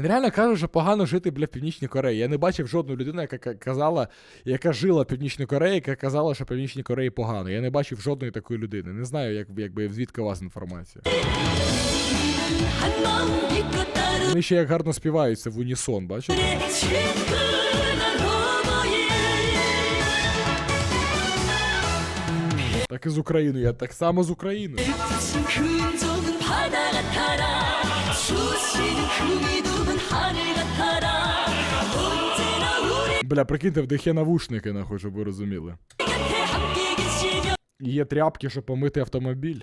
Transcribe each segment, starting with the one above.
Він реально каже, що погано жити бля, в Північній Кореї. Я не бачив жодну людину, яка казала, яка жила в Північній Кореї, яка казала, що Північній Кореї погано. Я не бачив жодної такої людини. Не знаю, як, якби звідки у вас інформація. Вони ще як гарно співаються в унісон, бачите? Так і з України. Я так само з України. бля, прикиньте, в них є навушники, нахуй, щоб ви розуміли. І Є тряпки, щоб помити автомобіль.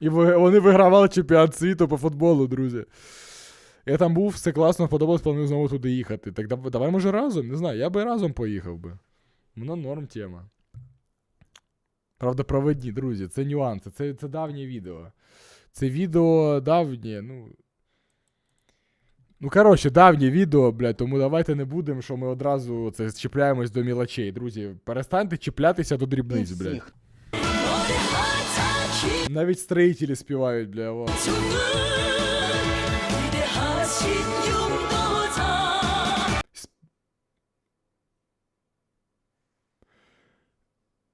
І вони вигравали чемпіонат світу по футболу, друзі. Я там був, все класно, подобалось, планую знову туди їхати. Так давай, може, разом? Не знаю, я би разом поїхав би. Вона норм тема. Правда, проведні, друзі, це нюанси, це це давнє відео. Це відео давнє, ну. Ну, коротше, давнє відео, блядь, тому давайте не будемо, що ми одразу це чіпляємось до мілочей. Друзі, перестаньте чіплятися до дрібниць, блядь. Навіть строїтелі співають, бля.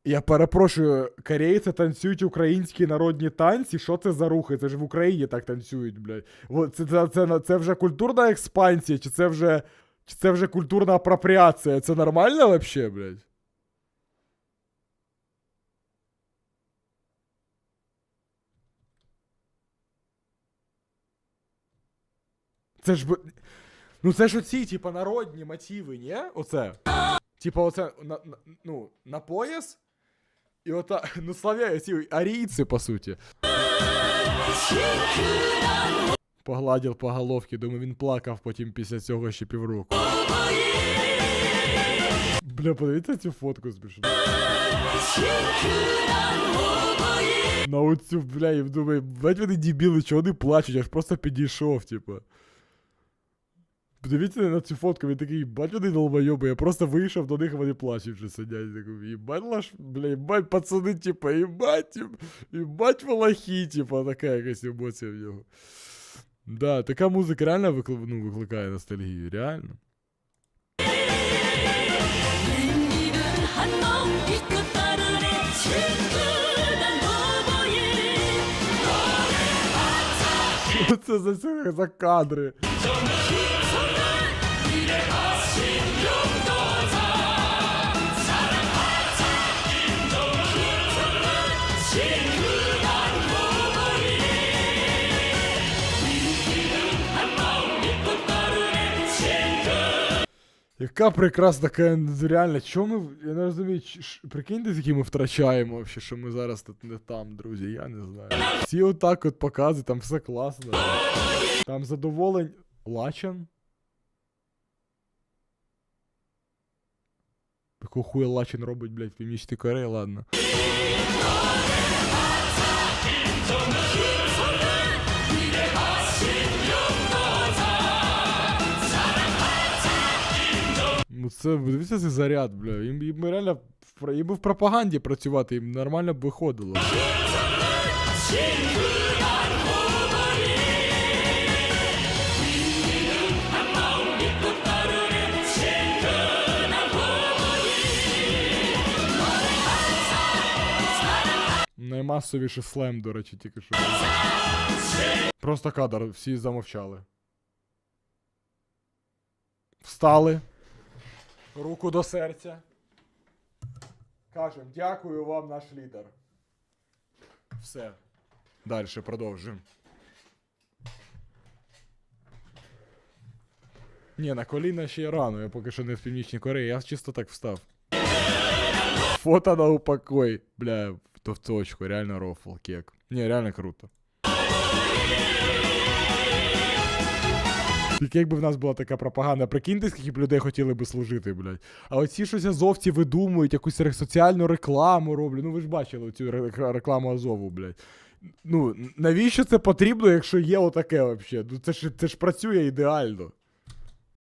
Я перепрошую, корейці танцюють українські народні танці. Що це за рухи? Це ж в Україні так танцюють, блядь. Це, це, це, це вже культурна експансія, чи це вже. Чи це вже культурна апропріація? Це нормально вообще, блядь? Це ж. Ну це ж оці, типа, народні мотиви, ні? Оце. Типа, оце на, на, ну, на пояс. І ота, ну славяни, ці арійці, по суті. Погладив по головці, думаю, він плакав потім після цього ще півроку. Бля, подивіться цю фотку смішну. На оцю, бля, і думаю, бать вони дебіли, чого вони плачуть, я ж просто підійшов, типа. Подивіться на цю фотку, він такий, їбать, вони долбойоби, я просто вийшов до них, вони плачуть вже сидять. Такий, їбать, лаш, бля, їбать, пацани, типа, їбать, їбать, волохі, типа, така якась емоція в нього. Да, така музика реально викли... ну, викликає ностальгію, реально. Це за, за кадри. Яка прекрасна така, реально, чому ми. Я не розумію, прикиньте, які ми втрачаємо вообще, що ми зараз тут не там, друзі, я не знаю. Всі отак от показують, там все класно. Там задоволень. Лачан? Якого хуя Лачин робить, блядь, в Північній Кореї, ладно. Це, дивіться, цей заряд, бля. Їм, їм реально їм би в пропаганді працювати, їм нормально б виходило. Наймасовіший слем, до речі, тільки що. Просто кадр, всі замовчали. Встали. Руку до серця. Кажем, дякую вам, наш лідер. Все. Далі продовжуємо. Ні, на коліна ще рано, я поки що не в Північній Кореї, я чисто так встав. Фото на упокой. Бля, то в точку, реально рофл, кек. Ні, реально круто. Тільки якби в нас була така пропаганда, прикиньте, скільки б людей хотіли би служити, блядь. А оці щось азовці видумують, якусь соціальну рекламу роблять. Ну ви ж бачили цю рекламу Азову, блядь. Ну, навіщо це потрібно, якщо є отаке взагалі? Ну це ж, це ж працює ідеально.